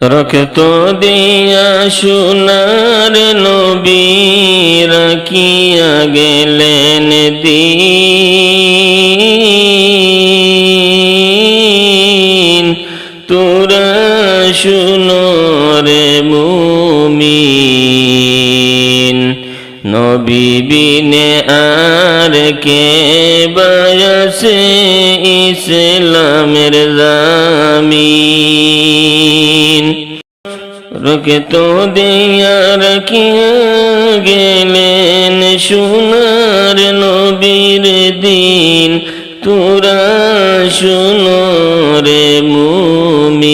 রক্ত দিয়া সোনার নবী রাখিয়া গেলেন দিন। তোরা শুনো রে মুমিন, নবী বিনে আর কে বয়সে ইসলামের জামিন। রকে তো দিয়া রাখিয়া গেলেন সোনার নবীর দিন। তোরা শুনো রে মুমিন।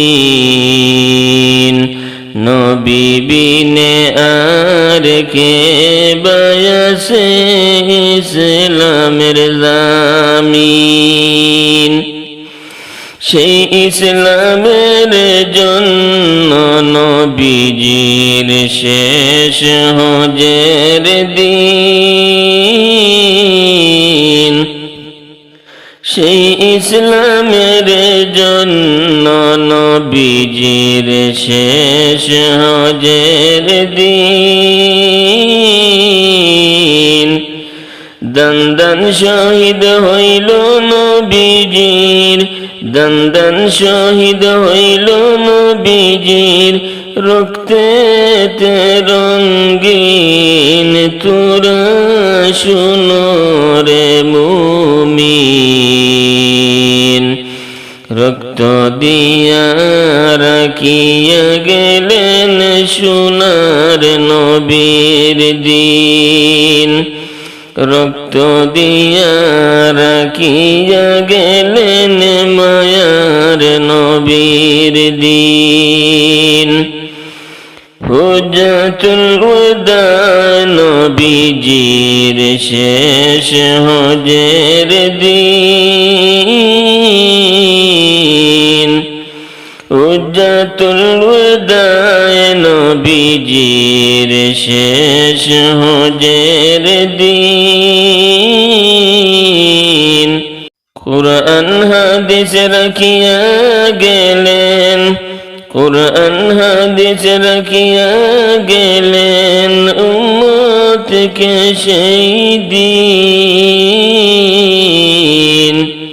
নবী বিনে আর কে বয়সে ইসলামের জামিন। সেই ইসলামের জন্য নবীজির শেষ হজের দিন। সেই ইসলামের জন্য নবীজির শেষ হজের দিন। দন্দন শহীদ হইল নবীজির, দন্দন শহীদ হইল নবীজির, রক্তে রঙ্গিন তোরা শুনো রে মুমিন। রক্ত দিয়া রাখিয়া গেলেন সোনার নবীর দিন। রক্ত দিয়া রাখিয়া গেলেন মায়ার নবীর দিন। হুজাতুল উদা নবীজির শেষ হজের দিন। হুজাতুল উদায় নবীজির শেষ হজের দিন। কোরআন, হাদিস রাখিয়া গেলেন। কোরআন, হাদিস রাখিয়া গেলেন উম্মতকে সেই দিন।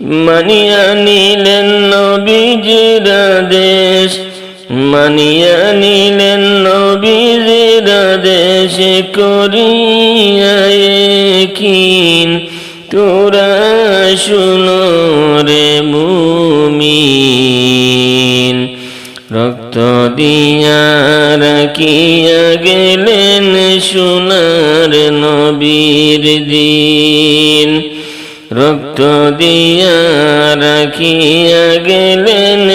মানিয়া নিলেন নবীজির আদেশ। মানিয়া নিলেন নবীজির আদেশ করিয়া কিন তোরা শুনো রে মুমিন। রক্ত দিয়া রাখিয়া গেলেন সোনার নবীর দিন। রক্ত দিয়া রাখিয়া গেলেন